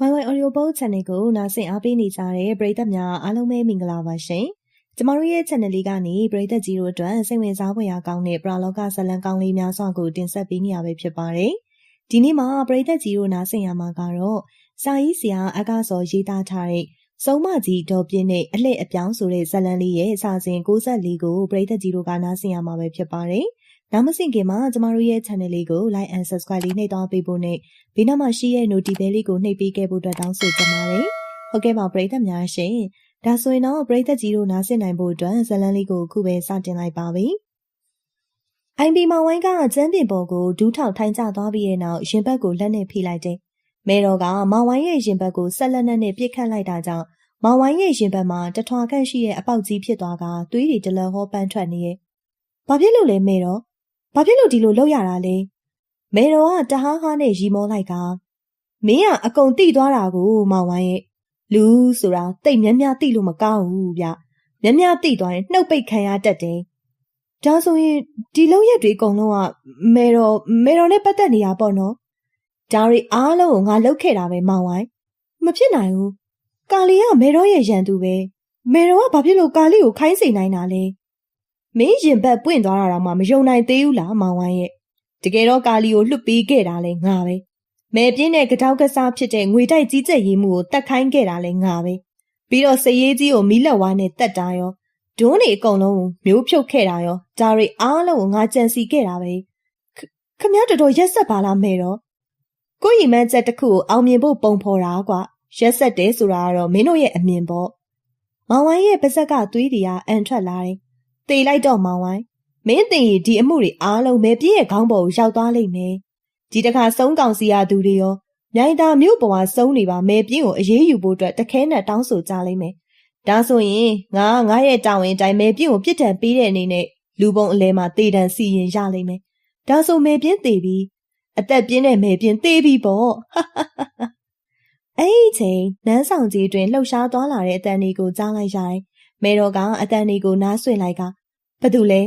YY Audio Book Channel ကိုနားဆင်အားပေးနေကြတဲ့ပရိသတ်များအားလုံးပဲမင်္ဂလာပါရှင်။ကျမတို့ရဲ့ channel လေးကနေပရိသတ်ကြီးတို့အတွက်စိတ်ဝင်စားဖွယ်ရာကောင်းတဲ့ပရလောကဇာတ်လမ်းကောင်းလေးများစွာကိုတင်ဆက်ပေးနေရပဲဖြစ်ပါတယ်။ဒီနေ့မှာပရိသတ်ကြီးတို့နားဆင်ရမှာကတော့စာရေးဆရာအကားစောရေးသားထားတဲ့စုံမကြီးဒေါ်ပြင်းနဲ့အလှည့်အပြောင်းဆိုတဲ့ဇာတ်လမ်းလေးရဲ့စာစဉ်64ကိုပရိသတ်ကြီးတို့ကနားဆင်ရမှာပဲဖြစ်ပါတယ်။ နောက်မဆင်ခင်မှာကျမတို့ရဲ့ channel လေးကို like and subscribe လေးနှိပ်သွားပေးဖို့နဲ့ဘေးနားမှာရှိတဲ့ notification ဘဲလေးကိုနှိပ်ပေးခဲ့ဖို့အတွက်တောင်းဆိုချင်ပါတယ်။ဟုတ်ကဲ့ပါပရိသတ်များရှင်။ဒါဆိုရင်တော့ပရိသတ်ကြီးတို့နားဆင်နိုင်ဖို့အတွက်ဇာတ်လမ်းလေးကိုအခုပဲစတင်လိုက်ပါပြီ။ IB မောင်ဝိုင်းကကျန်းပင်ပေါ်ကိုဒူးထောက်ထိုင်ကျသွားပြီးတဲ့နောက်ရင်ဘတ်ကိုလက်နဲ့ဖိလိုက်တယ်။မဲတော်ကမောင်ဝိုင်းရဲ့ရင်ဘတ်ကိုဆက်လက်နဲ့ပစ်ခတ်လိုက်တာကြောင့်မောင်ဝိုင်းရဲ့ရင်ဘတ်မှာတထွာခန့်ရှိတဲ့အပေါက်ကြီးဖြစ်သွားကသွေးတွေတလဟောပန်းထွက်နေရဲ့။ဘာဖြစ်လို့လဲမဲတော်။ ဘာဖြစ်လို့ဒီလိုလုပ်ရတာလဲ။မဲတော်ကတဟားဟားနဲ့ရီမောလိုက်ကမင်းကအကုန်တိသွားတာကိုမောင်ဝိုင်းရဲ့လူဆိုတာတိတ်မြန်းမြတိလို့မကောင်းဘူးဗျ။မြန်းမြတိသွားရင်နှုတ်ပိတ်ခံရတတ်တယ်။ဒါဆိုရင်ဒီလုံးရက်တွေအကုန်လုံးကမဲတော်မဲတော်နဲ့ပတ်သက်နေတာပေါ့နော်။ဒါတွေအားလုံးကိုငါလုတ်ခဲ့တာပဲမောင်ဝိုင်း။မဖြစ်နိုင်ဘူး။ကာလီကမဲတော်ရဲ့ရန်သူပဲ။မဲတော်ကဘာဖြစ်လို့ကာလီကိုခိုင်းစေနိုင်တာလဲ။ မင်းရင်ဘတ်ပွင့်သွားတာတော့မှမယုံနိုင်သေးဘူးလားမောင်ဝိုင်းရဲ့။တကယ်တော့ကာလီကိုလွတ်ပေးခဲ့တာလဲငါပဲ။မဲပြင်းတဲ့ကတောက်ကစားဖြစ်တဲ့ငွေတိုက်ကြီးကြက်ရေးမှုကိုတတ်ခိုင်းခဲ့တာလဲငါပဲ။ပြီးတော့စရေးကြီးကိုမီးလက်ဝါးနဲ့တတ်တာရောဒုံးတွေအကုန်လုံးကိုမျိုးဖြုတ်ခဲ့တာရောဒါတွေအားလုံးကိုငါကြံစီခဲ့တာပဲခမရတော်တော်ရက်ဆက်ပါလားမဲတော့ကိုရီမန်းချက်တစ်ခုကိုအောင်မြင်ဖို့ပုံဖော်တာကွာရက်ဆက်တယ်ဆိုတာကတော့မင်းတို့ရဲ့အမြင်ပေါ့မောင်ဝိုင်းရဲ့ပါဇက်ကသွေးတရားအန်ထွက်လာတယ် တေလိုက်တော့မောင်ဝိုင်းမင်းတင်ရီဒီအမှုတွေအားလုံးပဲပြည့်ရဲ့ခေါင်းပေါ်ကိုရောက်သွားလိမ့်မယ်ဒီတခါဆုံးကောင်စီရသူတွေရောမြိုင်တာမြို့ပေါ်ကစုံနေပါမဲပြင်းကိုအေးအေးယူဖို့အတွက်တခဲနဲ့တောင်းဆိုကြလိမ့်မယ်ဒါဆိုရင်ငါငါရဲ့တာဝန်တိုင်းမဲပြင်းကိုပြစ်ဒဏ်ပေးတဲ့အနေနဲ့လူပုံအလဲမှာတေတံစီရင်ရလိမ့်မယ်။ဒါဆိုမဲပြင်းတေပြီးအသက်ပြင်းတဲ့မဲပြင်းတေပြီးပေါ့။အဲ့ဒီချိန်နန်းဆောင်ကြီးတွင်လှုပ်ရှားသွားလာတဲ့အတန်တွေကိုကြားလိုက်ရတယ်။မဲတော်ကအတန်တွေကိုနားဆွင့်လိုက်က ဘသူလဲ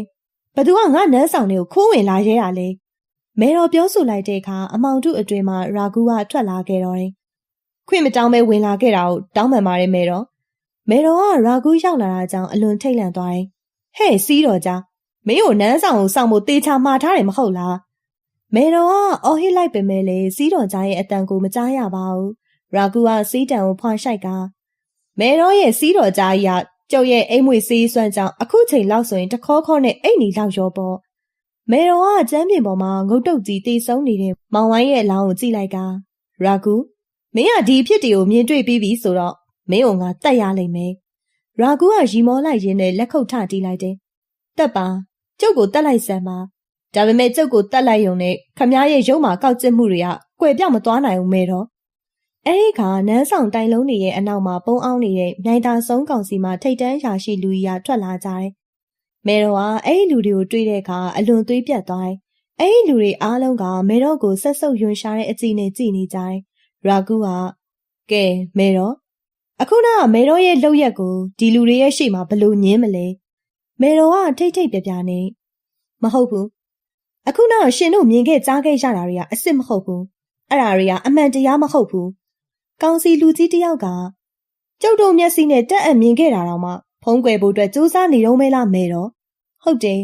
ဘသူကငါနန်းဆောင်တွေကိုခိုးဝင်လာရဲတာလဲ။မဲတော်ပြောဆိုလိုက်တဲ့အခါအမောင်တို့အတွင်မှာရာဂူကထွက်လာခဲ့တော့တယ်။ခွင့်မတောင်းပဲဝင်လာခဲ့တာကိုတောင်းပန်ပါတယ်မဲတော်။မဲတော်ကရာဂူရောက်လာတာကြောင့်အလွန်ထိတ်လန့်သွားတယ်။ဟဲ့စီးတော်ကြားမင်းကိုနန်းဆောင်ကိုစောင့်ဖို့တေချာမှားထားတယ်မဟုတ်လားမေတော်ကအော်ဟစ်လိုက်ပေမဲ့လေစီးတော်ကြားရဲ့အတန်ကိုမကြားရပါဘူးရာဂူကစီးတံကိုဖွာရှိုက်ကမေတော်ရဲ့စီးတော်ကြားကြီးက ကျုပ်ရဲ့အိမ်မွေစီးစွမ်းကြောင့်အခုချိန်လောက်ဆိုရင်တခေါခေါနဲ့အိမ်နီလောက်ရောပေါ့မေတော်ကကျမ်းပြင်ပေါ်မှာငုတ်တုတ်ကြီးတေဆုံးနေတဲ့မောင်ဝိုင်းရဲ့အလောင်းကိုကြည့်လိုက်ကရာဂူမင်းကဒီအဖြစ်တွေကိုမြင်တွေ့ပြီးပြီဆိုတော့မင်းကငါတတ်ရလိမ့်မယ်ရာဂူကရီမောလိုက်ရင်းနဲ့လက်ခုပ်ထတီးလိုက်တယ်တက်ပါကျုပ်ကိုတတ်လိုက်စမ်းပါဒါပေမဲ့ကျုပ်ကိုတတ်လိုက်ရုံနဲ့ခမားရဲ့ရုံမှာကောက်ကျစ်မှုတွေကကွယ်ပြောက်မသွားနိုင်ဘူးမဲတော့ အဲဒီခါနန်းဆောင်တိုင်လုံးတွေရဲ့အနောက်မှာပုံအောင်နေတဲ့မြိုင်တာဆုံးကောင်စီမှာထိတ်တန်းရာရှိလူကြီးကထွက်လာကြတယ်မဲတော့ကအဲဒီလူတွေကိုတွေ့တဲ့အခါအလွန်သွေးပြတ်သွားတယ်အဲဒီလူတွေအားလုံးကမဲတော့ကိုဆက်ဆုပ်ယွန်ရှာတဲ့အကြည့်နဲ့ကြည်နေကြတယ်ရာဂူကကဲမဲတော့အခုနကမဲတော့ရဲ့လောက်ရက်ကိုဒီလူတွေရဲ့ရှေ့မှာဘလို့ညင်းမလဲမေတော်ကထိတ်ထိတ်ပြပြနေမဟုတ်ဘူးအခုနောက်ရှင်တို့မြင်ခဲ့ကြားခဲ့ရတာတွေကအစ်စ်မဟုတ်ဘူးအဲ့ဒါတွေကအမှန်တရားမဟုတ်ဘူး ကောင်စီလူကြီးတယောက်ကကျုပ်တို့မျက်စိနဲ့တက်အပ်မြင်ခဲ့တာတော့မှဖုံးကွယ်ဖို့အတွက်စူးစမ်းနေတော့မဲလားမေတော်ဟုတ်တယ်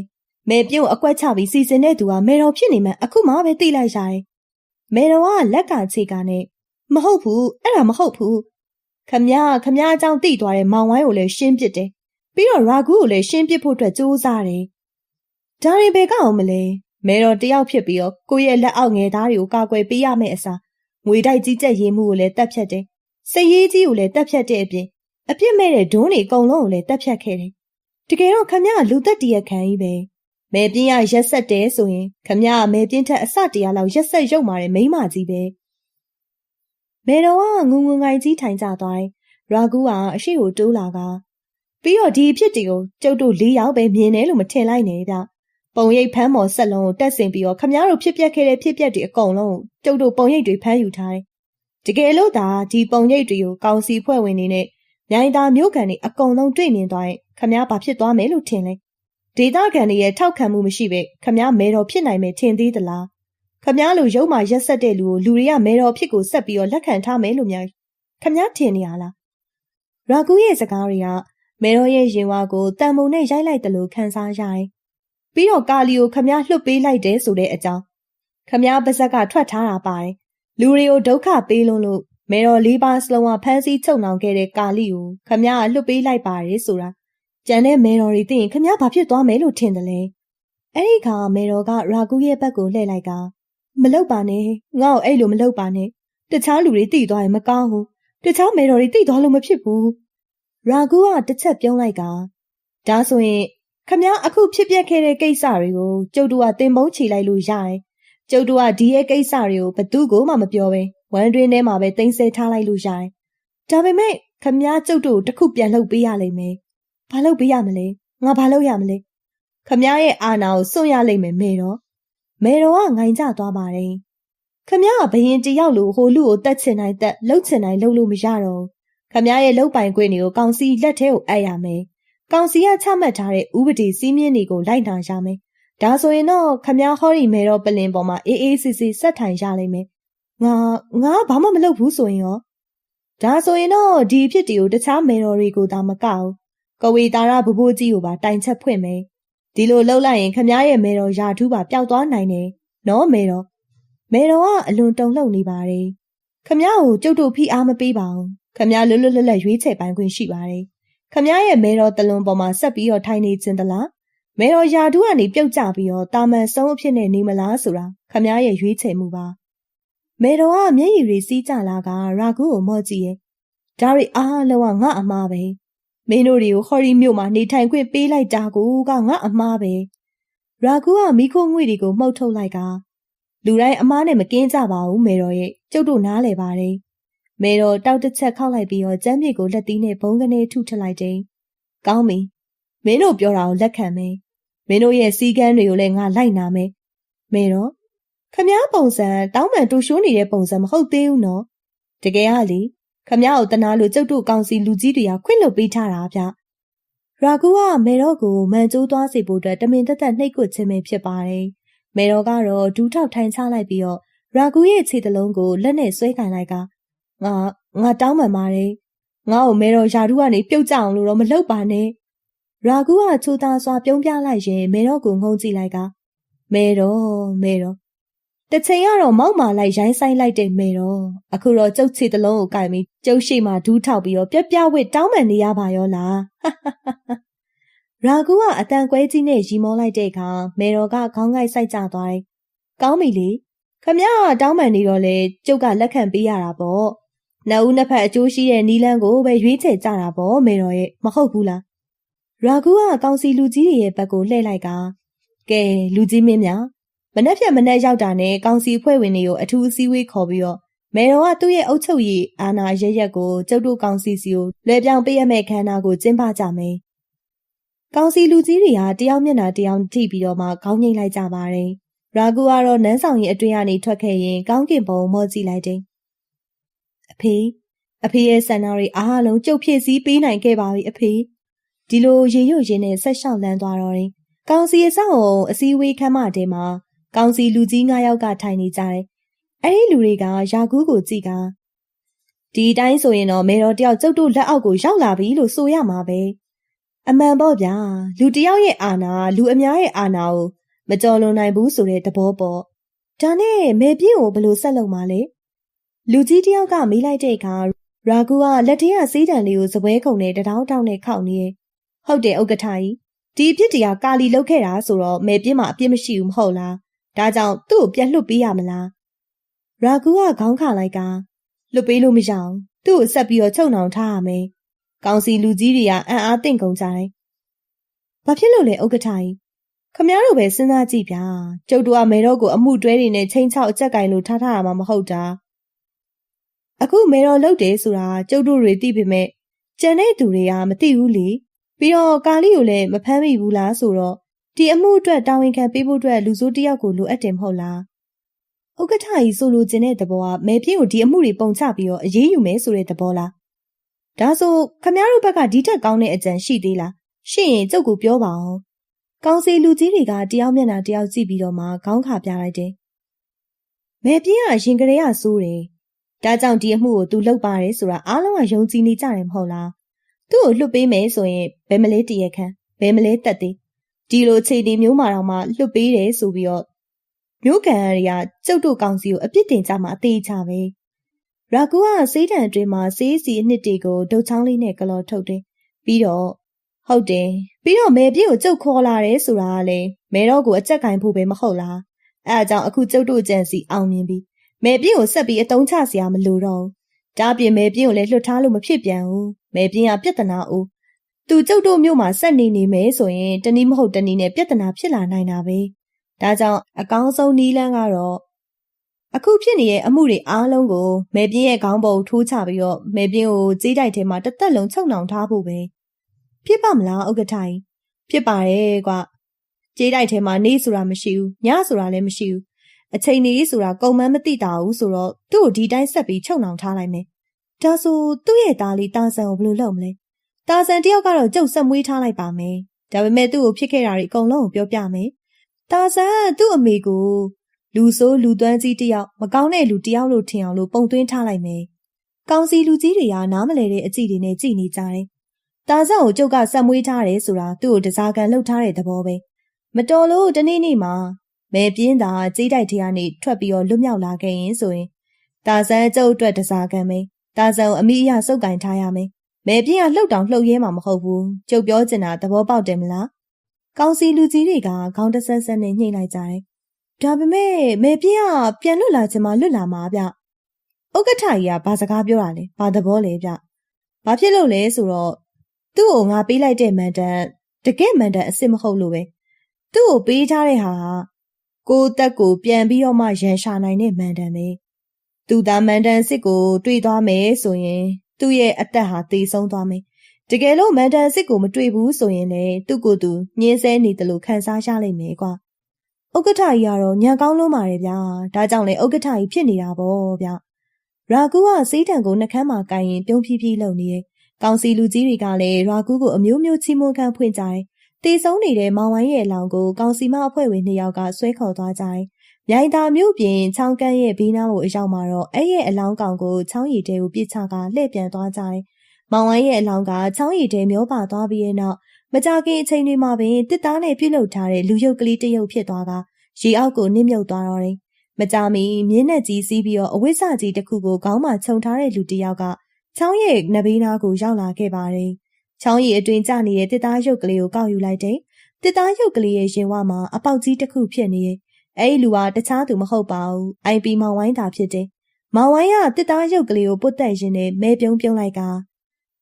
မေပြုတ်အကွက်ချပြီးစီစဉ်တဲ့သူကမေတော်ဖြစ်နေမှအခုမှပဲသိလိုက်ရတယ်မေတော်ကလက်ကခြေကနဲ့မဟုတ်ဘူးအဲ့ဒါမဟုတ်ဘူးခမရခမရအကြောင်းသိသွားတဲ့မောင်ဝိုင်းကိုလည်းရှင်းပစ်တယ်ပြီးတော့ရာဂူကိုလည်းရှင်းပစ်ဖို့အတွက်ကြိုးစားတယ်။ဒါရင်ဘယ်ကအောင်မလဲ။မဲတော်တယောက်ဖြစ်ပြီးတော့ကိုယ့်ရဲ့လက်အောက်ငယ်သားတွေကိုကာကွယ်ပေးရမယ့်အစား ငွေတိုက်ကြီးကြက်ရေးမှုကိုလည်းတတ်ဖြတ်တယ်။စရေးကြီးကိုလည်းတတ်ဖြတ်တဲ့အပြင်အပြစ်မဲ့တဲ့ဒုံးတွေအကုန်လုံးကိုလည်းတတ်ဖြတ်ခဲ့တယ်။တကယ်တော့ခမရလူသက်တရခံကြီးပဲ။မဲပြင်းရရက်ဆက်တယ်ဆိုရင်ခမရမဲပြင်းထက်အစတရာလောက်ရက်ဆက်ရုပ်မာတဲ့မိန်းမကြီးပဲ။မဲတော်ကငုံငုံငိုင်ကြီးထိုင်ကြသွားတယ်။ရာဂူကအရှိကိုတိုးလာကပြီးတော့ဒီအဖြစ်တွေကိုကျုပ်တို့၄ယောက်ပဲမြင်တယ်လို့မထင်လိုက်နဲ့ဗျ ပုံရိပ်ဖမ်းမော်ဆက်လုံးကိုတက်ဆင်ပြီးတော့ခမားတို့ဖြစ်ပျက်ခဲ့တဲ့ဖြစ်ပျက်တွေအကုန်လုံးကျုပ်တို့ပုံရိပ်တွေဖမ်းယူထားတယ်တကယ်လို့သာဒီပုံရိပ်တွေကိုကောင်စီဖွဲ့ဝင်နေနဲ့မြိုင်တာမျိုးကန်တွေအကုန်လုံးတွေ့မြင်သွားရင်ခမားဘာဖြစ်သွားမယ်လို့ထင်လဲဒေတာကန်တွေရဲ့ထောက်ခံမှုမရှိပဲခမားမဲတော်ဖြစ်နိုင်မယ်ထင်သေးသလားခခမည်းလိုရုံမာရက်ဆက်တဲ့လူကိုလူတွေကမဲတော်ဖြစ်ကိုဆက်ပြီးတော့လက်ခံထားမယ်လို့များခမည်းထင်နေရလားရာကူရဲ့စကားတွေကမဲတော်ရဲ့ရင်ဝါကိုတန်မုံနဲ့ရိုက်လိုက်တယ်လို့ခံစားရတယ် ပြီးတော့ကာလီကိုခမည်းလွတ်ပေးလိုက်တယ်ဆိုတဲ့အကြောင်းခမည်းပါဇက်ကထွက်ထားတာပါတယ်လူတွေကိုဒုက္ခပေးလုံးလို့မဲတော်လေးပါစလုံးကဖမ်းဆီးချုပ်နှောင်ခဲ့တဲ့ကာလီကိုခမည်းကလွတ်ပေးလိုက်ပါတယ်ဆိုတာကြံတဲ့မဲတော်တွေသိရင်ခမည်းဘာဖြစ်သွားမယ်လို့ထင်တယ်လဲအဲ့ဒီခါမဲတော်ကရာကူရဲ့ဘက်ကိုလှည့်လိုက်ကမလုပ်ပါနဲ့ငါ့ကိုအဲ့လိုမလုပ်ပါနဲ့တခြားလူတွေသိသွားရင်မကောင်းဘူးတခြားမဲတော်တွေသိသွားလို့မဖြစ်ဘူးရာကူကတစ်ချက်ပြုံးလိုက်ကဒါဆိုရင် ခမည်းအခုဖြစ်ပျက်ခဲ့တဲ့ကိစ္စတွေကိုကျုပ်တို့ကတင်ပုံးချီလိုက်လို့ရတယ်ကျုပ်တို့ကဒီရဲ့ကိစ္စတွေကိုဘသူ့ကိုမှမပြောဘဲဝမ်တွင်းထဲမှာပဲတင်ဆက်ထားလိုက်လို့ရတယ်ဒါပေမဲ့ခမည်းကျုပ်တို့တခုပြန်လုပ်ပေးရလိမ့်မယ်ဘာလုပ်ပေးရမလဲငါဘာလုပ်ရမလဲခမည်းရဲ့အာနာကိုစွန့်ရလိမ့်မယ်မေတော်မေတော်ကငိုင်ကြသွားပါတယ်ခမည်းကဘရင်တယောက်လိုဟိုလူကိုတတ်ချင်နိုင်တက်လှုပ်ချင်နိုင်လှုပ်လို့မရတော့ခမည်းရဲ့လှုပ်ပိုင်ခွင့်တွေကိုကောင်စီလက်ထဲကိုအပ်ရမယ် ကောင်စီကချမှတ်ထားတဲ့ဥပဒေစည်းမျဉ်းတွေကိုလိုက်နာရမယ်ဒါဆိုရင်တော့ခမည်းဟောရီမေတော်ပလင်ပေါ်မှာအေးအေးဆေးဆေးဆက်ထိုင်ရလိမ့်မယ်ငါငါဘာမှမလုပ်ဘူးဆိုရင်ရောဒါဆိုရင်တော့ဒီအဖြစ်တွေကိုတခြားမေတော်တွေကိုသာမကောက်ကဝေတာရဘဘိုးကြီးကိုပါတိုင်ချက်ဖွင့်မယ်ဒီလိုလှုပ်လိုက်ရင်ခမည်းရဲ့မေတော်ယာထူးပါပျောက်သွားနိုင်တယ်နော်မေတော်မေတော်ကအလွန်တုန်လှုပ်နေပါတယ်ခမည်းကိုကျုပ်တို့ဖိအားမပေးပါဘူးခမည်းလွတ်လွတ်လပ်လပ်ရွေးချယ်ပိုင်ခွင့်ရှိပါတယ် ခမည်းရဲ့မေတော်တလွန်ပေါ်မှာဆက်ပြီးတော့ထိုင်နေခြင်းသလားမေတော်ယာထူးကနေပြုတ်ကျပြီးတော့တာမန်ဆုံးအဖြစ်နဲ့နေမလားဆိုတာခမည်းရဲ့ရွေးချယ်မှုပါမေတော်ကမျက်ရည်တွေစီးကြလာကရာဂူကိုမော့ကြည့်ရဲ့ဒါရီအားလုံးကငါအမားပဲမင်းတို့တွေကိုဟော်ရီမြို့မှာနေထိုင်ခွင့်ပေးလိုက်တာကိုကငါအမားပဲရာဂူကမိခိုးငွေတွေကိုမှုတ်ထုတ်လိုက်ကလူတိုင်းအမားနဲ့မကင်းကြပါဘူးမေတော်ရဲ့ကျုပ်တို့နားလဲပါတယ် မေတော်တောက်တစ်ချက်ခောက်လိုက်ပြီးတော့ကျမ်းမြေကိုလက်သီးနဲ့ဘုံကနေထုထလိုက်တယ်ကောင်းပြီမင်းတို့ပြောတာကိုလက်ခံမယ်မင်းတို့ရဲ့စီကန်းတွေကိုလည်းငါလိုက်နာမယ်မေတော်ခမားပုံစံတောင်းပန်တူရှိုးနေတဲ့ပုံစံမဟုတ်သေးဘူးနော်တကယ်ကလေခမရကိုတနာလို့ကျုပ်တို့ကောင်စီလူကြီးတွေကခွင့်လွှတ်ပေးထားတာဗျရာဂူကမေတော့ကိုမန်ကျိုးသွားစီဖို့အတွက်တမင်သက်သက်နှိပ်ကွခြင်းပဲဖြစ်ပါတယ်မေတော့ကတော့ဒူးထောက်ထိုင်ချလိုက်ပြီးတော့ရာဂူရဲ့ခြေတလုံးကိုလက်နဲ့ဆွဲကန်လိုက်က ငါငါတောင်းပန်ပါတယ်ငါ့ကိုမေတော့ယာဒူးကနေပြုတ်ကြအောင်လို့တော့မလုပ်ပါနဲ့ရာဂူကချိုးသားစွာပြုံးပြလိုက်ရင်မေတော့ကိုငုံကြည့်လိုက်ကမေတော့မေတော့တချိန်ကတော့မောက်မာလိုက်ရိုင်းဆိုင်လိုက်တဲ့မေတော့အခုတော့ကျုပ်ချီတလုံးကိုကင်ပြီးကျုပ်ရှိမှဒူးထောက်ပြီးတော့ပြက်ပြဝစ်တောင်းပန်နေရပါရောလားရာဂူကအတန်ကွဲကြီးနဲ့ရီမောလိုက်တဲ့အခါမေတော်ကခေါင်းကိုက်စိုက်ကြသွားတယ်ကောင်းပြီလေခမရတောင်းပန်နေတော့လေကျုပ်ကလက်ခံပေးရတာပေါ့ နှစ်ဦးနှစ်ဖက်အကျိုးရှိတဲ့နီလန်းကိုပဲရွေးချယ်ကြတာပေါ့မေတော်ရဲ့မဟုတ်ဘူးလားရာဂူကကောင်စီလူကြီးတွေရဲ့ဘက်ကိုလှည့်လိုက်ကကဲလူကြီးမင်းများမနှက်ဖြတ်မနှက်ရောက်တာနဲ့ကောင်စီဖွဲ့ဝင်တွေကိုအထူးအစည်းအဝေးခေါ်ပြီးတော့မေတော်ကသူ့ရဲ့အုပ်ချုပ်ရေးအာဏာရရက်ကိုကျုပ်တို့ကောင်စီစီကိုလွှဲပြောင်းပေးရမယ့်ခန္ဓာကိုကျင်းပကြမယ်။ကောင်စီလူကြီးတွေကတယောက်မျက်နှာတယောက်ထိပြီးတော့မှခေါင်းငိမ့်လိုက်ကြပါတယ်။ရာဂူကတော့နန်းဆောင်ရင်အတွင်းကနေထွက်ခဲ့ရင်ကောင်းကင်ဘုံမော့ကြည့်လိုက်တယ်။ အဖေအဖေရဲ့ဆန္ဒတွေအားလုံးကြုတ်ဖြစ်စည်းပေးနိုင်ခဲ့ပါပြီအဖေ။ဒီလိုရေရွတ်ရင်းနဲ့ဆက်လျှောက်လန်းသွားတော့တယ်။ကောင်စီအဆောက်အုံအစည်းအဝေးခန်းမတဲမှာကောင်စီလူကြီး9ယောက်ကထိုင်နေကြတယ်။အဲဒီလူတွေကယာကူးကိုကြည့်ကဒီတိုင်းဆိုရင်တော့မေတော်တယောက်ကျုပ်တို့လက်အောက်ကိုရောက်လာပြီလို့ဆိုရမှာပဲ။အမှန်ပေါ့ဗျာလူတယောက်ရဲ့အာဏာလူအများရဲ့အာဏာကိုမကြော်လွန်နိုင်ဘူးဆိုတဲ့သဘောပေါ့။ဒါနဲ့မေပြင်းကိုဘယ်လိုဆက်လုပ်မှာလဲ။ လူကြီးတယောက်ကမေးလိုက်တဲ့အခါရာဂူကလက်ထဲကစေးတံလေးကိုစပွဲခုံနဲ့တတောင်းတောင်းနဲ့ခောက်နေရဲ့။ဟုတ်တယ်ဥက္ကဋ္ဌကြီးဒီအဖြစ်တရားကာလီလောက်ခဲ့တာဆိုတော့မေပြင်းမှာအပြစ်မရှိဘူးမဟုတ်လားဒါကြောင့်သူ့ကိုပြန်လွတ်ပေးရမလားရာဂူကခေါင်းခါလိုက်ကလွတ်ပေးလို့မရအောင်သူ့ကိုဆက်ပြီးတော့ချုပ်နှောင်ထားရမယ်ကောင်စီလူကြီးတွေကအံ့အားသင့်ကုန်ကြတယ်ဘာဖြစ်လို့လဲဥက္ကဋ္ဌကြီးခမရတို့ပဲစဉ်းစားကြည့်ဗျာကျုပ်တို့ကမေတော့ကိုအမှုတွဲတွေနဲ့ချင်းချောက်အကြက်ကင်လို့ထားထားတာမှမဟုတ်တာ အခုမေတော်လုတ်တယ်ဆိုတာကျုပ်တို့တွေသိပေမဲ့ကြံတဲ့သူတွေကမသိဘူးလေပြီးတော့ကာလီကိုလည်းမဖမ်းမိဘူးလားဆိုတော့ဒီအမှုအတွက်တာဝန်ခံပေးဖို့အတွက်လူစိုးတယောက်ကိုလိုအပ်တယ်မဟုတ်လားဥက္ကဋ္ဌကြီးဆိုလိုချင်တဲ့သဘောကမဲပြင်းကိုဒီအမှုတွေပုံချပြီးတော့အေးအေးယူမယ်ဆိုတဲ့သဘောလားဒါဆိုခမည်းတော်ဘက်ကဒီထက်ကောင်းတဲ့အကြံရှိသေးလားရှိရင်ကျုပ်ကိုပြောပါအောင်ကောင်းစီလူကြီးတွေကတယောက်မျက်နှာတယောက်ကြည့်ပြီးတော့မှခေါင်းခါပြလိုက်တယ်မဲပြင်းကရင်ကလေးကစိုးတယ် ဒါကြောင့်ဒီအမှုကို तू လုပ်ပါတယ်ဆိုတာအားလုံးကယုံကြည်နေကြတယ်မဟုတ်လားသူ့ကိုလွတ်ပေးမယ်ဆိုရင်ဘယ်မလဲတရခမ်းဘယ်မလဲတက်သေးဒီလိုခြေဒီမျိုးမှာတော့မှလွတ်ပေးတယ်ဆိုပြီးတော့မျိုးကန်ရတွေကကျုပ်တို့ကောင်စီကိုအပြစ်တင်ကြမှာအသေးချပဲရာကူကစေးတံအတွင်းမှာစေးစီအနှစ်တွေကိုဒုတ်ချောင်းလေးနဲ့ကလော်ထုတ်တယ်ပြီးတော့ဟုတ်တယ်ပြီးတော့မဲပြည့်ကိုကျုပ်ခေါ်လာတယ်ဆိုတာကလေမဲတော့ကိုအကြက်ကင်ဖို့ပဲမဟုတ်လားအဲအကြောင်းအခုကျုပ်တို့ကြံစီအောင်မြင်ပြီ မဲပြင်းကိုဆက်ပြီးအတုံးချစရာမလိုတော့ဘူးဒါပြင်မဲပြင်းကိုလည်းလွတ်ထားလို့မဖြစ်ပြန်ဘူးမဲပြင်းကပြဿနာဦးသူကျုပ်တို့မျိုးမှာဆက်နေနေမယ်ဆိုရင်တနည်းမဟုတ်တနည်းနဲ့ပြဿနာဖြစ်လာနိုင်တာပဲဒါကြောင့်အကောင်းဆုံးနီးလန်းကတော့အခုဖြစ်နေတဲ့အမှုတွေအားလုံးကိုမဲပြင်းရဲ့ခေါင်းပုံထိုးချပြီးတော့မဲပြင်းကိုကြေးတိုက်ထဲမှာတစ်သက်လုံးချုပ်နှောင်ထားဖို့ပဲဖြစ်ပါမလားဥက္ကဋ္ဌကြီးဖြစ်ပါတယ်ကွကြေးတိုက်ထဲမှာနေဆိုတာမရှိဘူးညဆိုတာလည်းမရှိဘူး အချိန်နေဆိုတာကုံမန်းမသိတာဘူးဆိုတော့သူ့ကိုဒီတိုင်းဆက်ပြီးချုပ်နှောင်ထားလိုက်မယ်ဒါဆိုသူ့ရဲ့သားလေးတာဆန်ကိုဘယ်လိုလုပ်မလဲတာဆန်တယောက်ကတော့ကြုတ်ဆက်မွေးထားလိုက်ပါမယ်ဒါပေမဲ့သူ့ကိုဖြစ်ခဲ့တာတွေအကုန်လုံးကိုပြောပြမယ်တာဆန်သူ့အမေကိုလူဆိုးလူသွမ်းကြီးတယောက်မကောင်းတဲ့လူတယောက်လို့ထင်အောင်လို့ပုံသွင်းထားလိုက်မယ်ကောင်စီလူကြီးတွေကနားမလဲတဲ့အကြည့်တွေနဲ့ကြည်နေကြတယ်တာဆန်ကိုကျုပ်ကဆက်မွေးထားတယ်ဆိုတာသူ့ကိုတစားကန်လှုပ်ထားတဲ့သဘောပဲမတော်လို့တနေ့နေ့မှာ မဲပြင်းသာကြေးတိုက်ထရနေထွက်ပြီးတော့လွတ်မြောက်လာခဲ့ရင်ဆိုရင်တာဆန်းကျုပ်အတွက်တစားခံမယ်တာဆန်းကိုအမိအယစုပ်ကင်ထားရမယ်မဲပြင်းကလှုပ်တောင်လှုပ်ရဲမှာမဟုတ်ဘူးကျုပ်ပြောချင်တာသဘောပေါက်တယ်မလားကောင်စီလူကြီးတွေကခေါင်းတဆန်းဆန်းနဲ့ညှိလိုက်ကြတယ်ဒါပေမဲ့မဲပြင်းကပြန်လွတ်လာချင်မှလွတ်လာမှာဗျဥက္ကဋ္ဌကြီးကဘာစကားပြောတာလဲဘာသဘောလဲဗျဘာဖြစ်လို့လဲဆိုတော့သူ့ကိုငါပေးလိုက်တဲ့မန်တန်တကယ်မန်တန်အစ်စ်မဟုတ်လို့ပဲသူ့ကိုပေးထားတဲ့ဟာ ကိုတက်ကိုပြန်ပြီးတော့မှရန်ရှာနိုင်တဲ့မန်တန်ပဲသူသားမန်တန်စစ်ကိုတွေ့သွားမယ်ဆိုရင်သူ့ရဲ့အသက်ဟာသေဆုံးသွားမယ်တကယ်လို့မန်တန်စစ်ကိုမတွေ့ဘူးဆိုရင်လည်းသူ့ကိုယ်သူညင်းဆဲနေတယ်လို့ခံစားရလိမ့်မယ်ကွာဥက္ကဋ္ဌကြီးကတော့ညံကောင်းလုံးပါတယ်ဗျာဒါကြောင့်လေဥက္ကဋ္ဌကြီးဖြစ်နေတာပေါ့ဗျာရာကူကစေးတံကိုနှကမ်းမှာကိုင်ရင်ပြုံးဖြည်းဖြည်းလုံနေတယ်ကောင်စီလူကြီးတွေကလည်းရာကူကိုအမျိုးမျိုးချီးမွမ်းခံဖွင့်ကြတယ် တေဆုံးနေတဲ့မောင်ဝိုင်းရဲ့အလောင်းကိုကောင်စီမအဖွဲ့ဝင်နှစ်ယောက်ကဆွဲခေါ်သွားကြတယ်။မြိုင်တာမြို့ပြင်ချောင်းကန်းရဲ့ဘေးနားကိုအရောက်မှာတော့အဲ့ရဲ့အလောင်းကောင်ကိုချောင်းရည်တဲကိုပြစ်ချကလှည့်ပြန်သွားကြတယ်။မောင်ဝိုင်းရဲ့အလောင်းကချောင်းရည်တဲမျောပါသွားပြီးတဲ့နောက်မကြခင်အချိန်တွေမှာပင်တစ်သားနဲ့ပြုတ်လုထားတဲ့လူရုပ်ကလေးတစ်ရုပ်ဖြစ်သွားကရေအောက်ကိုနစ်မြုပ်သွားတော့တယ်။မကြမီမြင်းနဲ့ကြီးစီးပြီးတော့အဝိဇ္ဇကြီးတစ်ခုကိုခေါင်းမှာခြုံထားတဲ့လူတစ်ယောက်ကချောင်းရဲ့နဘေးနားကိုရောက်လာခဲ့ပါတယ်။ ချောင်းရည်အတွင်ကျနေတဲ့တစ်သားရုပ်ကလေးကိုကောက်ယူလိုက်တယ်။တစ်သားရုပ်ကလေးရဲ့ရင်ဝမှာအပေါက်ကြီးတစ်ခုဖြစ်နေတယ်။အဲဒီလူကတခြားသူမဟုတ်ပါဘူး။ IP မောင်ဝိုင်းသာဖြစ်တယ်။မောင်ဝိုင်းကတစ်သားရုပ်ကလေးကိုပုတ်တက်ရင်းနဲ့မဲပြုံးပြုံးလိုက်က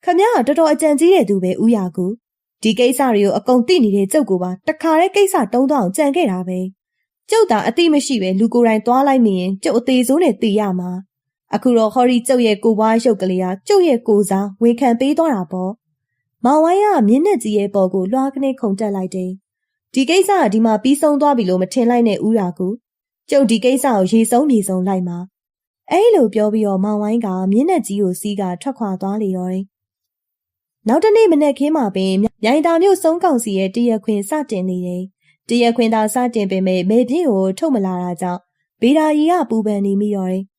ခမရတော်တော်အကြံကြီးတဲ့သူပဲဥယာကူဒီကိစ္စတွေကိုအကုန်သိနေတဲ့ကျုပ်ကပါတခါတည်းကိစ္စတုံးတော့အောင်ကြံခဲ့တာပဲကျုပ်သာအသိမရှိပဲလူကိုယ်တိုင်သွားလိုက်မိရင်ကျုပ်အသေးဆုံးနဲ့သိရမှာအခုတော့ဟော်ရီကျုပ်ရဲ့ကိုပွားရုပ်ကလေးကကျုပ်ရဲ့ကိုစားဝန်ခံပေးသွားတာပေါ့ မောင်ဝိုင်းကမြင်းနဲ့ကြီးရဲ့ပေါ်ကိုလွှားကနေခုန်တက်လိုက်တယ်။ဒီကိစ္စကဒီမှာပြီးဆုံးသွားပြီလို့မထင်လိုက်နဲ့ဦးရာကူကျုပ်ဒီကိစ္စကိုရေဆုံးမြေဆုံးလိုက်မှာအဲ့လိုပြောပြီးတော့မောင်ဝိုင်းကမြင်းနဲ့ကြီးကိုစီးကထွက်ခွာသွားလေရောတယ်။နောက်တနေ့မနေ့ခင်းမှာပင်မြိုင်တာမြို့စုံကောင်စီရဲ့တရက်ခွင်စတင်နေတယ်။တရက်ခွင်သာစတင်ပေမဲ့မေပြင်းကိုထုတ်မလာတာကြောင့်ဗေဒာကြီးကပူပန်နေမိရောတယ်။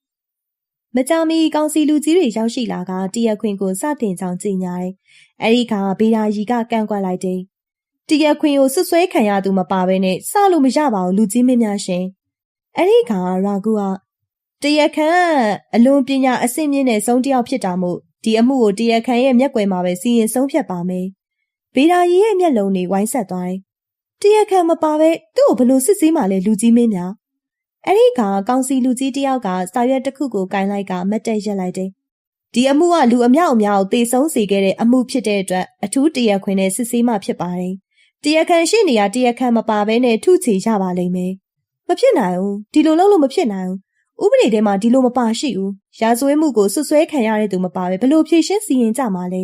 မကြမီကောင်စီလူကြီးတွေရောက်ရှိလာကတရက်ခွင်ကိုစတင်ကြောင်းကြီးညာတယ် အဲ့ဒီခါဗေဒာရီကကန့်ကွက်လိုက်တယ်။တရခွင်ကိုဆွဆွဲခံရသူမပါဘဲနဲ့စလို့မရပါဘူးလူကြီးမင်းများရှင်။အဲ့ဒီခါရာဂူကတရခန့်အလွန်ပညာအဆင့်မြင့်တဲ့ဆုံးတယောက်ဖြစ်တာမို့ဒီအမှုကိုတရခန့်ရဲ့မျက်ကွယ်မှာပဲစီရင်ဆုံးဖြတ်ပါမယ်။ဗေဒာရီရဲ့မျက်လုံးတွေဝိုင်းဆက်သွားတယ်။တရခန့်မပါပဲသူ့ကိုဘလို့စစ်ဆေးမှလဲလူကြီးမင်းများ။အဲ့ဒီခါကောင်စီလူကြီးတယောက်ကစာရွက်တစ်ခုကိုကင်လိုက်ကမတ်တက်ရက်လိုက်တယ် ဒီအမှုကလူအမြောက်အများကိုတေဆုံးစေခဲ့တဲ့အမှုဖြစ်တဲ့အတွက်အထူးတရခွင်နဲ့စစ်ဆေးမှဖြစ်ပါတယ်။တရခံရှိနေရတရခံမပါဘဲနဲ့ထုချေရပါလိမ့်မယ်။မဖြစ်နိုင်ဘူး။ဒီလိုလုပ်လို့မဖြစ်နိုင်ဘူး။ဥပဒေထဲမှာဒီလိုမပါရှိဘူး။ရာဇဝဲမှုကိုဆွဆွဲခံရတဲ့သူမပါပဲဘလို့ဖြေရှင်းစီရင်ကြမှာလဲ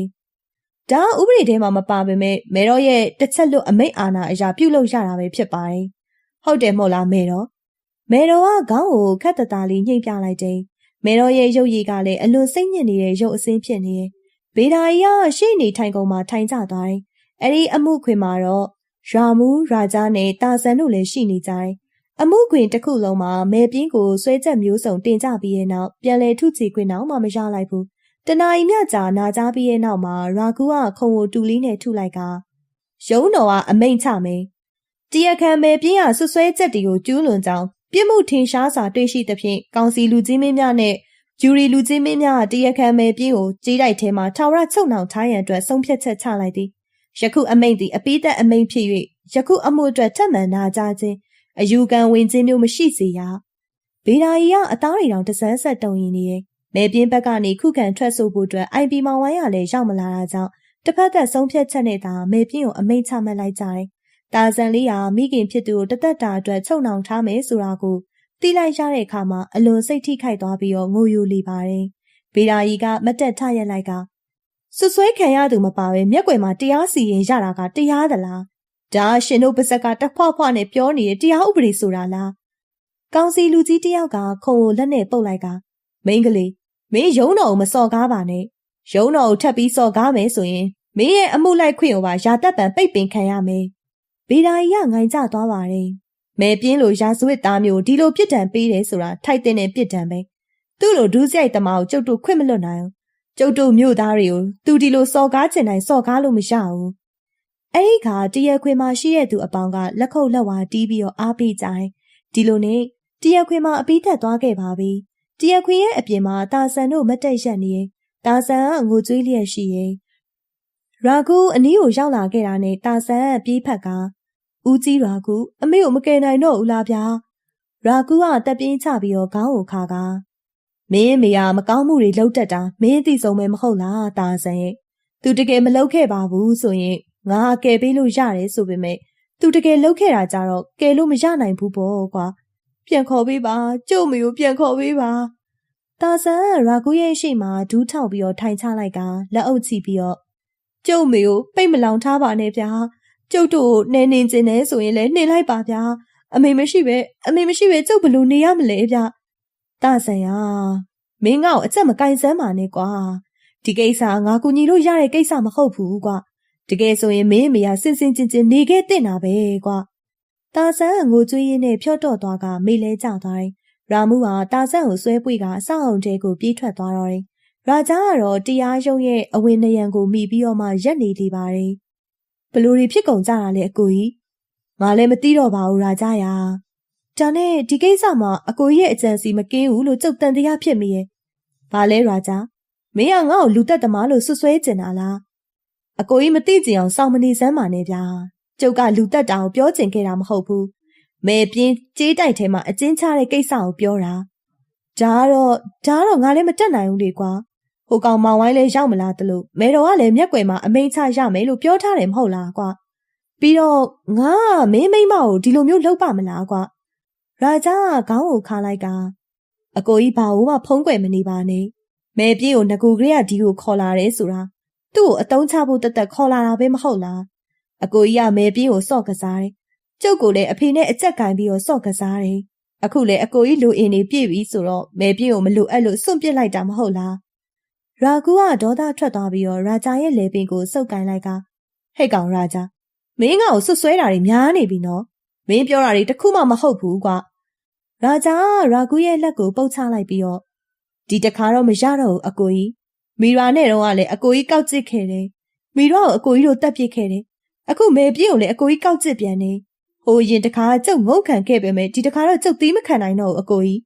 ။ဒါဥပဒေထဲမှာမပါပေမဲ့မေတော်ရဲ့တစ်ချက်လွတ်အမိတ်အာဏာအရာပြုလုပ်ရတာပဲဖြစ်ပါတယ်။ဟုတ်တယ်မဟုတ်လားမေတော်။မေတော်ကခေါင်းကိုခက်တသားလေးညှိပြလိုက်တယ် မဲတော်ရဲ့ရုပ်ရည်ကလည်းအလွန်စိတ်ညစ်နေတဲ့ရုပ်အစင်းဖြစ်နေတယ်။ဗေဒာကြီးကရှေ့နေထိုင်ကုန်မှာထိုင်ကျသွားတယ်။အဲ့ဒီအမှုခွင်မှာတော့ရာမူရာဂျာနဲ့တာဆန်တို့လည်းရှိနေကြတယ်။အမှုခွင်တစ်ခုလုံးမှာမဲပြင်းကိုဆွဲချက်မျိုးစုံတင်ကြပြီးရဲ့နောက်ပြန်လည်ထုချီခွင့်တော့မှမရလိုက်ဘူးတနာရီမြကြာနာကြပြီးရဲ့နောက်မှာရာကူကခုံကိုတူလီနဲ့ထုလိုက်ကရုံးတော်ကအမိန့်ချမယ်တရားခံမဲပြင်းကဆွဆွဲချက်တွေကိုကျူးလွန်ကြောင်း ပြစ်မှုထင်ရှားစွာတွေ့ရှိသဖြင့်ကောင်စီလူကြီးမင်းများနဲ့ဂျူရီလူကြီးမင်းများတရားခံမဲပြင်းကိုကြေးတိုက်ထဲမှာထာဝရချုပ်နှောင်ထားရန်အတွက်ဆုံးဖြတ်ချက်ချလိုက်သည်ယခုအမိန့်သည်အပိသက်အမိန့်ဖြစ်၍ယခုအမှုအတွက်ထပ်မံနာကြခြင်းအယူခံဝင်ခြင်းမျိုးမရှိစေရဗေဒာကြီးကအသားရီတောင်တစမ်းဆက်တုံရင်နေရဲ့မဲပြင်းဘက်ကနေခုခံထွက်ဆိုဖို့အတွက် IP မောင်ဝိုင်းရလည်းရောက်မလာတာကြောင့်တစ်ဖက်သက်ဆုံးဖြတ်ချက်နဲ့သာမဲပြင်းကိုအမိန့်ချမှတ်လိုက်ကြတယ်။ တာဇန်လေးဟာမိခင်ဖြစ်သူကိုတသက်တာအတွက်ချုပ်နှောင်ထားမယ်ဆိုတာကိုသိလိုက်ရတဲ့အခါမှာအလွန်စိတ်ထိခိုက်သွားပြီးတော့ငိုယိုလေပါတယ်။ဗေဒာကြီးကမတက်ထရက်လိုက်ကဆွဆွဲခံရသူမပါပဲမျက်ွယ်မှာတရားစီရင်ရတာကတရားသလားဒါရှင်တို့ပါဇက်ကတဖွဖွနဲ့ပြောနေတဲ့တရားဥပဒေဆိုတာလားကောင်စီလူကြီးတယောက်ကခုံကိုလက်နဲ့ပုတ်လိုက်ကမိန်းကလေးမင်းရုံးတော်ကိုမစော်ကားပါနဲ့ရုံးတော်ကိုထပ်ပြီးစော်ကားမယ်ဆိုရင်မင်းရဲ့အမှုလိုက်ခွင့်ကိုပါရာသက်ပံပိတ်ပင်ခံရမယ် ဗေဒာကြီးကငိုင်ကြသွားပါတယ်မဲပြင်းလိုရာဇဝတ်သားမျိုးဒီလိုပြစ်ဒဏ်ပေးတယ်ဆိုတာထိုက်တဲ့ပြစ်ဒဏ်ပဲသူ့လိုဒူးစရိုက်သမားကိုကျုပ်တို့ခွင့်မလွတ်နိုင်ဘူးကျုပ်တို့မြို့သားတွေကိုသူဒီလိုစော်ကားချင်တိုင်းစော်ကားလို့မရဘူးအဲ့ဒီခါတရက်ခွင်မှာရှိတဲ့သူအပေါင်းကလက်ခုပ်လက်ဝါတီးပြီးတော့အားပေးကြတယ်ဒီလိုနဲ့တရက်ခွင်မှာအပီးသက်သွားခဲ့ပါပြီတရက်ခွင်ရဲ့အပြင်မှာတာဆန်တို့မတက်ရက်နေရင်တာဆန်ကငိုကြွေးလျက်ရှိရင် ရာဂူအနီးကိုရောက်လာခဲ့တာနဲ့တာဆန်ပြေးဖက်ကဦးကြီးရာဂူအမေကိုမကယ်နိုင်တော့ဘူးလားဗျာရာဂူကတက်ပြင်းချပြီးတော့ခေါင်းကိုခါကမင်းမေယာမကောင်းမှုတွေလှုပ်တက်တာမင်းသိဆုံးပဲမဟုတ်လားတာဆန်ရဲ့သူတကယ်မလှုပ်ခဲ့ပါဘူးဆိုရင်ငါကယ်ပေးလို့ရတယ်ဆိုပေမဲ့သူတကယ်လှုပ်ခဲ့တာကြတော့ကယ်လို့မရနိုင်ဘူးပေါ့ကွာပြန်ခေါ်ပေးပါကျုပ်မျိုးပြန်ခေါ်ပေးပါတာဆန်ရာဂူရဲ့ရှိမှဒူးထောက်ပြီးတော့ထိုင်ချလိုက်ကလက်အုပ်ချပြီးတော့ ကျုပ်မျိုးပိတ်မလောင်ထားပါနဲ့ဗျာကျုပ်တို့နေနေကျင်နေဆိုရင်လည်းနှင်လိုက်ပါဗျာအမေမရှိပဲအမေမရှိပဲကျုပ်ဘလို့နေရမလဲဗျတာဆန်ရမင်းငါ့ကိုအချက်မကင်ဆန်းပါနဲ့ကွာဒီကိစ္စငါကူညီလို့ရတဲ့ကိစ္စမဟုတ်ဘူးကွာတကယ်ဆိုရင်မင်းအမေကစင်စင်ကျင်ကျင်နေခဲ့တဲ့နာပဲကွာတာဆန်ငိုကြွေးရင်းနဲ့ဖြော့တော့သွားကမေလဲကျသွားတယ်ရာမှုဟာတာဆန်ကိုဆွဲပွေကအဆောက်အုံတဲကိုပြေးထွက်သွားတော့တယ် ရာဂျာကတော့တရားရုံးရဲ့အဝင်နယံကိုမိပြီးတော့မှရက်နေလေပါတယ်ဘလို့တွေဖြစ်ကုန်ကြတာလဲအကိုကြီးငါလည်းမသိတော့ပါဘူးရာဂျာယာဒါနဲ့ဒီကိစ္စမှာအကိုကြီးရဲ့အကြံစီမကင်းဘူးလို့ကြုတ်တန်တရားဖြစ်မိရဲ့ဘာလဲရာဂျာမင်းကငါ့ကိုလူသက်သမားလို့ဆွဆွဲကျင်တာလားအကိုကြီးမသိကြအောင်စောင့်မနေစမ်းပါနဲ့ဗျာကျုပ်ကလူသက်တာကိုပြောကျင်ခဲ့တာမဟုတ်ဘူးမဲပြင်းကြေးတိုက်ထဲမှာအကျဉ်းချတဲ့ကိစ္စကိုပြောတာဒါကတော့ဒါကတော့ငါလည်းမတက်နိုင်ဘူးလေကွာ ဟိုကောင်မောင်ဝိုင်းလည်းရောက်မလားတလို့မဲတော်ကလည်းမျက်ွယ်မှာအမိန်ချရမယ်လို့ပြောထားတယ်မဟုတ်လားကွာပြီးတော့ငါမင်းမိမကိုဒီလိုမျိုးလုပ်ပါမလားကွာရာဂျာကခေါင်းကိုခါလိုက်ကအကိုကြီးဘာလို့မှဖုံးကွယ်မနေပါနဲ့မဲပြေးကိုငကူကလေးကဒီကိုခေါ်လာတယ်ဆိုတာသူ့ကိုအတုံးချဖို့တက်တက်ခေါ်လာတာပဲမဟုတ်လားအကိုကြီးကမဲပြေးကိုစော့ကစားတယ်ကျုပ်ကိုလည်းအဖေနဲ့အကြက်ကင်ပြီးတော့စော့ကစားတယ်အခုလည်းအကိုကြီးလူအင်းနေပြည့်ပြီဆိုတော့မဲပြေးကိုမလိုအပ်လို့စွန့်ပစ်လိုက်တာမဟုတ်လား ရာကူကဒေါသထွက်သွားပြီးတော့ရာဂျာရဲ့လေပင်ကိုစုပ်ကင်လိုက်ကဟဲ့ကောင်ရာဂျာမင်းငါ့ကိုဆွဆွဲတာတွေများနေပြီနော်မင်းပြောတာတွေတခုမှမဟုတ်ဘူးကွာရာဂျာရာကူရဲ့လက်ကိုပုတ်ချလိုက်ပြီးတော့ဒီတခါတော့မရတော့ဘူးအကိုကြီးမီရာနဲ့တော့ကလည်းအကိုကြီးကောက်ကျစ်ခဲ့တယ်မီရာကိုအကိုကြီးတို့တက်ပစ်ခဲ့တယ်အခုမေပြည့်ကိုလည်းအကိုကြီးကောက်ကျစ်ပြန်နေဟိုရင်တခါကျုပ်ငုတ်ခံခဲ့ပေမဲ့ဒီတခါတော့ကျုပ်သီးမခံနိုင်တော့ဘူးအကိုကြီး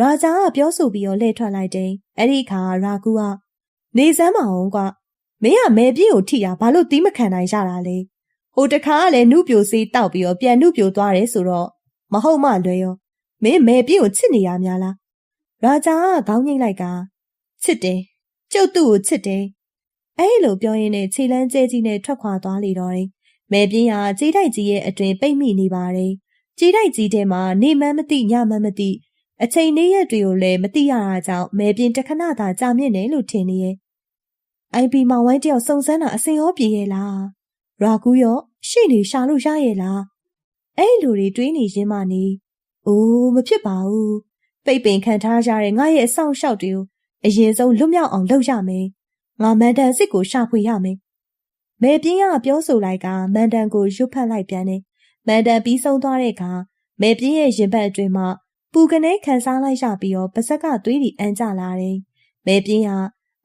ရာဂျာကပြောဆိုပြီးတော့လှည့်ထွက်လိုက်တယ်အဲ့ဒီခါရာကူကနေစမ်းမအောင်ကွာမင်းကမဲပြည့်ကိုထိတာဘာလို့သီးမခံနိုင်ရတာလဲဟိုတခါကလည်းနှုပြိုစေးတောက်ပြီးတော့ပြန်နှုပြိုသွားတယ်ဆိုတော့မဟုတ်မှလွယ်ရောမင်းမဲပြည့်ကိုချစ်နေရများလားရာဂျာကခေါင်းငိမ့်လိုက်ကချစ်တယ်ကျုပ်သူ့ကိုချစ်တယ်အဲ့လိုပြောရင်းနဲ့ခြေလန်းကျဲကြီးနဲ့ထွက်ခွာသွားလေတော့တယ်မဲပြင်းဟာကြေးတိုက်ကြီးရဲ့အတွင်ပိတ်မိနေပါတယ်ကြေးတိုက်ကြီးထဲမှာနေမှန်းမသိညမှန်းမသိ အချိန်နေ့ရက်တွေကိုလည်းမသိရတာကြောင့်မဲပြင်းတခဏသာကြာမြင့်တယ်လို့ထင်နေရဲ့အိုင်ပီမောင်ဝိုင်းတယောက်စုံစမ်းတာအစင်ရောပြေရဲ့လားရာကူရောရှေ့နေရှာလို့ရရဲ့လားအဲ့လိုတွေတွေးနေရင်းမှနေအိုးမဖြစ်ပါဘူးပိတ်ပင်ခံထားကြတဲ့ငါရဲ့အဆောင်ရှောက်တွေကိုအရင်ဆုံးလွတ်မြောက်အောင်လုပ်ရမယ်ငါမန်တန်စစ်ကိုရှာဖွေရမယ်မေပြင်းကပြောဆိုလိုက်ကမန်တန်ကိုရွတ်ဖတ်လိုက်ပြန်တယ်မန်တန်ပြီးဆုံးသွားတဲ့အခါမဲပြင်းရဲ့ရင်ဘတ်အတွင်းမှာ ပူကနေခံစားလိုက်ရပြီးတော့ပါဇက်ကသွေးတွေအန်ကျလာတယ်။မဲပြင်းဟာ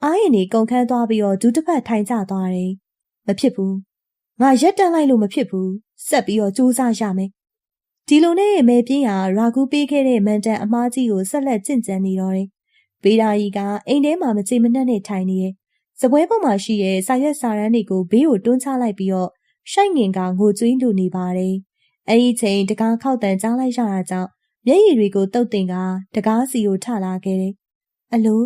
အားရင်နေကုန်ခန်းသွားပြီးတော့ဒူးတစ်ဖက်ထိုင်ကျသွားတယ်။မဖြစ်ဘူး။ငါရက်တန်းလိုက်လို့မဖြစ်ဘူး။ဆက်ပြီးတော့စူးစမ်းရမယ်။ဒီလိုနဲ့မဲပြင်းဟာရာကူပေးခဲ့တဲ့မန်တန်အမားကြီးကိုဆက်လက်ကြင့်ကြံနေတော့တယ်။ဘေးဒါကြီးကအိမ်ထဲမှာမချေမနှက်နဲ့ထိုင်နေရဲ့။စပွဲပေါ်မှာရှိတဲ့စာရွက်စာတမ်းတွေကိုဘေးကိုတွန်းချလိုက်ပြီးတော့ရှိုက်ငင်ကငိုကြွေးလူနေပါတယ်။အဲဒီချိန်တကားခောက်တန်ကြားလိုက်ရတာကြောင့် မျက်ရည်တွေကိုတုတ်တင်ကတကားစီကိုထလာခဲ့တယ်။အလို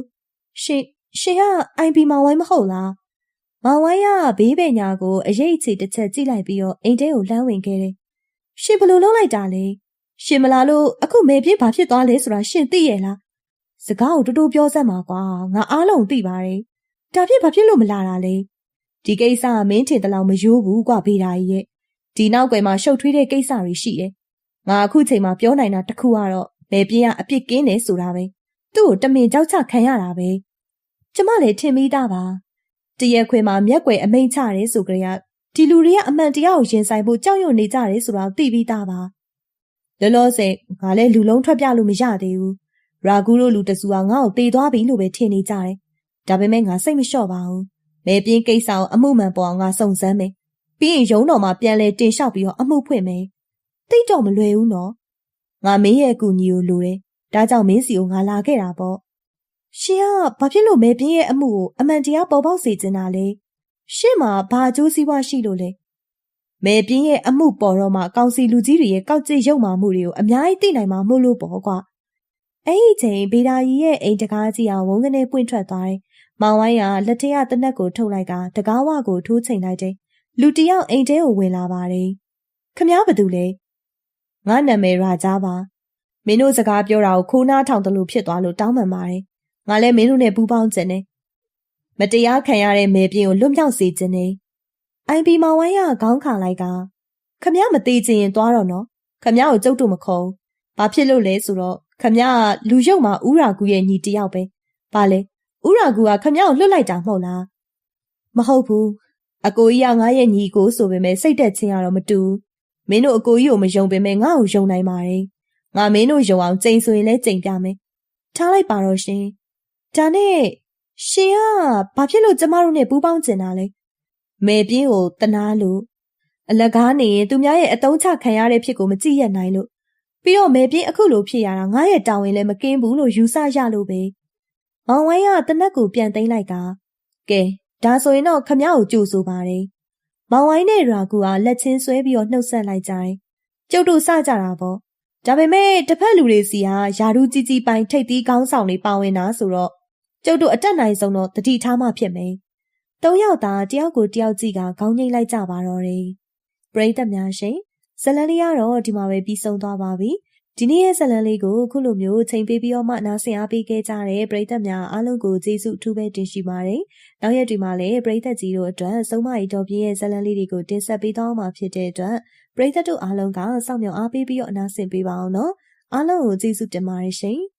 ရှင်ရှင်က IB မောင်ဝိုင်းမဟုတ်လား။မောင်ဝိုင်းကဘေးပညာကိုအရေးချေတစ်ချက်ကြည့်လိုက်ပြီးတော့အိမ်ထဲကိုလှမ်းဝင်ခဲ့တယ်။ရှင်ဘလို့လုပ်လိုက်တာလဲ။ရှင်မလာလို့အခုမေပြင်းဘာဖြစ်သွားလဲဆိုတာရှင်သိရဲ့လား။စကားကိုတူတူပြောစမ်းပါကွာ။ငါအားလုံးသိပါတယ်။ဒါဖြစ်ဘာဖြစ်လို့မလာတာလဲ။ဒီကိစ္စကမင်းထင်တလောက်မယိုးဘူးကွာဘေးဒါကြီးရဲ့။ဒီနောက်ွယ်မှာရှုပ်ထွေးတဲ့ကိစ္စတွေရှိတယ်။ ငါအခုချိန်မှာပြောနိုင်တာတခုကတော့မေပြင်းကအပြစ်ကင်းတယ်ဆိုတာပဲ။သူ့ကိုတမင်ကြောက်ချခံရတာပဲ။ကျမလည်းထင်မိတာပါတရက်ခွေမှာမျက်ွယ်အမိန်ချတယ်ဆိုကြရဒီလူတွေကအမှန်တရားကိုရင်ဆိုင်ဖို့ကြောက်ရွံ့နေကြတယ်ဆိုတော့သိပြီးသားပါလောလောဆယ်ငါလည်းလူလုံးထွက်ပြလို့မရသေးဘူးရာဂူတို့လူတစုကငါ့ကိုတေသွားပြီလို့ပဲထင်နေကြတယ်ဒါပေမဲ့ငါစိတ်မလျှော့ပါဘူးမဲပြင်းကိစ္စကိုအမှုမှန်ပေါ်အောင်ငါစုံစမ်းမယ်ပြီးရင်ရုံးတော်မှာပြန်လဲတင်လျှောက်ပြီးတော့အမှုဖွင့်မယ် သိတော့မလွယ်ဘူးနော်ငါမင်းရဲ့အကူအညီကိုလိုတယ်ဒါကြောင့်မင်းစီကိုငါလာခဲ့တာပေါ့ရှင်ကဘာဖြစ်လို့မဲပြင်းရဲ့အမှုကိုအမှန်တရားပေါ်ပေါက်စေချင်တာလဲရှင့်မှာဘာအကျိုးစီးပွားရှိလို့လဲမဲပြင်းရဲ့အမှုပေါ်တော့မှကောင်စီလူကြီးတွေရဲ့ကောက်ကျစ်ရုံမာမှုတွေကိုအများကြီးသိနိုင်မှာမို့လို့ပေါ့ကွာအဲ့ဒီချိန်ဗေဒာကြီးရဲ့အိမ်တကားကြီးအောင်ဝုန်းကနေပွင့်ထွက်သွားတယ်မောင်ဝိုင်းကလက်ထရတနက်ကိုထုတ်လိုက်ကတကားဝကိုထိုးချိန်လိုက်တယ်လူတယောက်အိမ်ထဲကိုဝင်လာပါတယ်ခမ ्या ဘာတူလဲ ငါနာမည်ရာဂျာပါမင်းတို့စကားပြောတာကိုခိုးနားထောင်တယ်လို့ဖြစ်သွားလို့တောင်းပန်ပါတယ်ငါလည်းမင်းတို့နဲ့ပူးပေါင်းခြင်းနဲ့မတရားခံရတဲ့မဲပြင်းကိုလွတ်မြောက်စေခြင်းနဲ့အိုင်ပီမောင်ဝိုင်းကခေါင်းခါလိုက်ကခမရမသေးခြင်းရင်သွားတော့နော်ခမရကိုကြုတ်တူမခုံဘာဖြစ်လို့လဲဆိုတော့ခမရလူရုပ်မှာဥရာကူရဲ့ညီတယောက်ပဲဘာလဲဥရာကူကခမရကိုလွတ်လိုက်တာမဟုတ်လားမဟုတ်ဘူးအကိုကြီးကငါရဲ့ညီကိုဆိုပေမဲ့စိတ်သက်ချင်းရတော့မတူ မင်းတို့အကိုကြီးကိုမယုံပေမဲ့ငါ့ကိုယုံနိုင်ပါတယ်ငါမင်းတို့ယုံအောင်ကြိမ်ဆိုရင်လည်းကြိမ်ပြမယ်ထားလိုက်ပါတော့ရှင်ဒါနဲ့ရှင်ကဘာဖြစ်လို့ကျမတို့နဲ့ပူးပေါင်းကျင်တာလဲမေပြင်းကိုတနာလို့အလကားနေရင်သူများရဲ့အတုံးချခံရတဲ့ဖြစ်ကိုမကြည့်ရနိုင်လို့ပြီးတော့မေပြင်းအခုလိုဖြစ်ရတာငါရဲ့တောင်းရင်လည်းမကင်းဘူးလို့ယူဆရလို့ပဲမောင်ဝိုင်းကတနက်ကိုပြန်သိမ်းလိုက်ကကဲဒါဆိုရင်တော့ခမ ्या ကိုကြိုဆိုပါတယ် မောင်ဝိုင်းနဲ့ရာကူကလက်ချင်းဆွဲပြီးတော့နှုတ်ဆက်လိုက်ကြတယ်ကျုပ်တို့စကြတာပေါ့ဒါပေမဲ့တစ်ဖက်လူတွေစီကယာဒူးကြီးကြီးပိုင်းထိတ်သီးကောင်းဆောင်တွေပါဝင်တာဆိုတော့ကျုပ်တို့အတက်နိုင်ဆုံးတော့တတိထားမှဖြစ်မယ်။သုံးယောက်သားတယောက်ကိုတယောက်ကြည့်ကခေါင်းငိမ့်လိုက်ကြပါတော့တယ်။ပရိသတ်များရှင်ဇလန်လေးကတော့ဒီမှာပဲပြီးဆုံးသွားပါပြီ။ ဒီနေ့ရဲ့ဇလန်လေးကိုခုလိုမျိုးချိန်ပေးပြီးတော့မှနားဆင်အားပေးခဲ့ကြတဲ့ပရိသတ်များအားလုံးကိုကျေးဇူးအထူးပဲတင်ရှိပါတယ်။နောက်ရက်ဒီမှာလည်းပရိသတ်ကြီးတို့အတွက်စုံမရီတော်ပြည့်ရဲ့ဇလန်လေးတွေကိုတင်ဆက်ပေးသွားမှာဖြစ်တဲ့အတွက်ပရိသတ်တို့အားလုံးကစောင့်မျှော်အားပေးပြီးတော့နားဆင်ပေးပါအောင်နော်။အားလုံးကိုကျေးဇူးတင်ပါတယ်ရှင်။